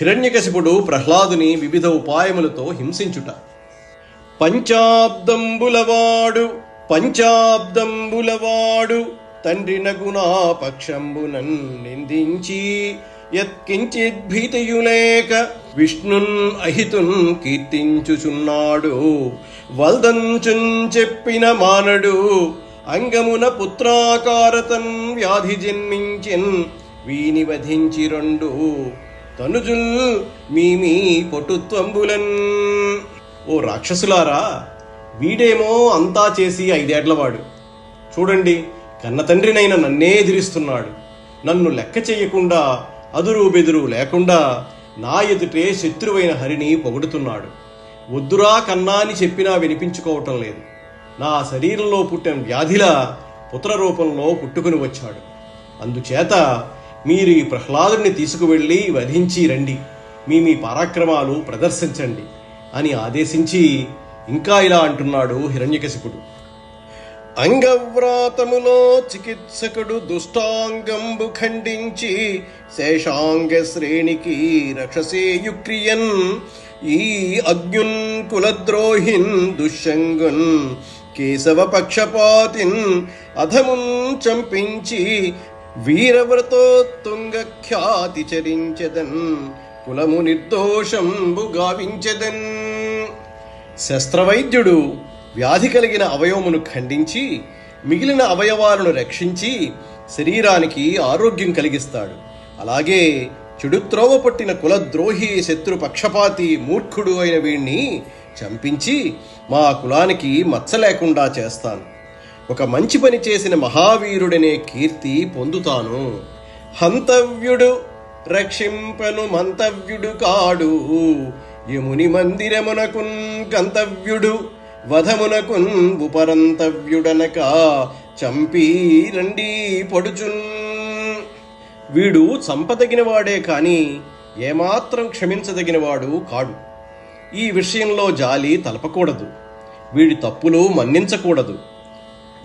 హిరణ్యకశిపుడు ప్రహ్లాదుని వివిధ ఉపాయములతో హింసించుట. పంచాబ్దంబులవాడు పంచాబ్దంబులవాడు తండ్రి నగునా పక్షంబునన్ నిందించి యత్కించిద్భీతియులేక విష్ణున్ అహితున్ కీర్తించుచున్నాడు. వల్దంచున్ చెప్పిన మానడు అంగమున పుత్రాకారతన్ వ్యాధి జన్మించిన్ వీని వధించి రెండు తనుజుల్ మీ మీ పొటుత్వంబులన్. ఓ రాక్షసులారా వీడేమో అంతా చేసి ఐదేళ్ళవాడు చూడండి కన్న తండ్రినైన నన్నే ఎదిరిస్తున్నాడు. నన్ను లెక్క చేయకుండా అదురు బెదురు లేకుండా నా ఎదుటే శత్రువైన హరిని పొగుడుతున్నాడు. వద్దురా కన్నా అని చెప్పినా వినిపించుకోవటం లేదు. నా శరీరంలో పుట్టిన వ్యాధిలా పుత్ర రూపంలో పుట్టుకుని వచ్చాడు. అందుచేత మీరు ఈ ప్రహ్లాదుని తీసుకువెళ్ళి వధించి రండి. మీ మీ పరాక్రమాలు ప్రదర్శించండి అని ఆదేశించి ఇంకా ఇలా అంటున్నాడు హిరణ్యకశిపుడు. అంగవ్రాతములో చికిత్సకుడు దుష్టాంగంబు ఖండించి శేషాంగ శ్రేణికి రక్షసేయుక్రియన్ ఈ అగ్యున్ కులద్రోహిన్ దుష్యంగున్ కేశవ పక్షపాతిన్ అధమున్ చంపించి వీరవ్రతోత్తుంగ ఖ్యాతి చరించదన్? కులము నిర్దోషంబు గావించదన్. శస్త్రవైద్యుడు వ్యాధి కలిగిన అవయవమును ఖండించి మిగిలిన అవయవాలను రక్షించి శరీరానికి ఆరోగ్యం కలిగిస్తాడు. అలాగే చెడుత్రోవ పట్టిన కులద్రోహి శత్రు పక్షపాతి మూర్ఖుడు అయిన వీణ్ణి చంపించి మా కులానికి మచ్చ లేకుండా చేస్తాను. ఒక మంచి పని చేసిన మహావీరుడనే కీర్తి పొందుతాను. హంతవ్యుడు రక్షింపను మంతవ్యుడు కాడు. యముని మందిరమునకున్ గంతవ్యుడు వధమునకున్ ఉపరంతవ్యుడనక చంపి రండి పడుచున్. వీడు చంపదగినవాడే కాని ఏమాత్రం క్షమించదగినవాడు కాడు. ఈ విషయంలో జాలి తలపకూడదు. వీడి తప్పులు మన్నించకూడదు.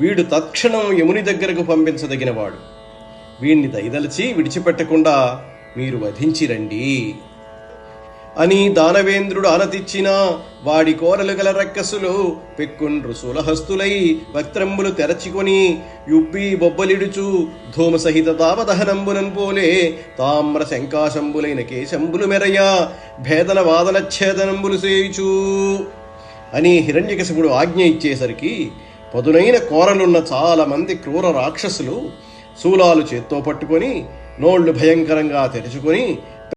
వీడు తత్క్షణం యముని దగ్గరకు పంపించదగినవాడు. వీణ్ణి దయదలిచి విడిచిపెట్టకుండా మీరు వధించి రండి అని దానవేంద్రుడు ఆనతిచ్చిన వాడి కోరలు గల రక్కసులు పెక్కుండ్రు సులహస్తులై వక్త్రంబులు తెరచుకొని యుబ్బి బొబ్బలిడుచు ధూమ సహిత దావదహనంబునన్ పోలే తామ్ర శంకాశంబులైన కేశంబులు మెరయ భేదన వాదన ఛేదనంబులు సేయుచు అని హిరణ్యకశిపుడు ఆజ్ఞ ఇచ్చేసరికి పదునైన కోరలున్న చాలా మంది క్రూర రాక్షసులు శూలాలు చేత్తో పట్టుకొని నోళ్ళు భయంకరంగా తెరుచుకొని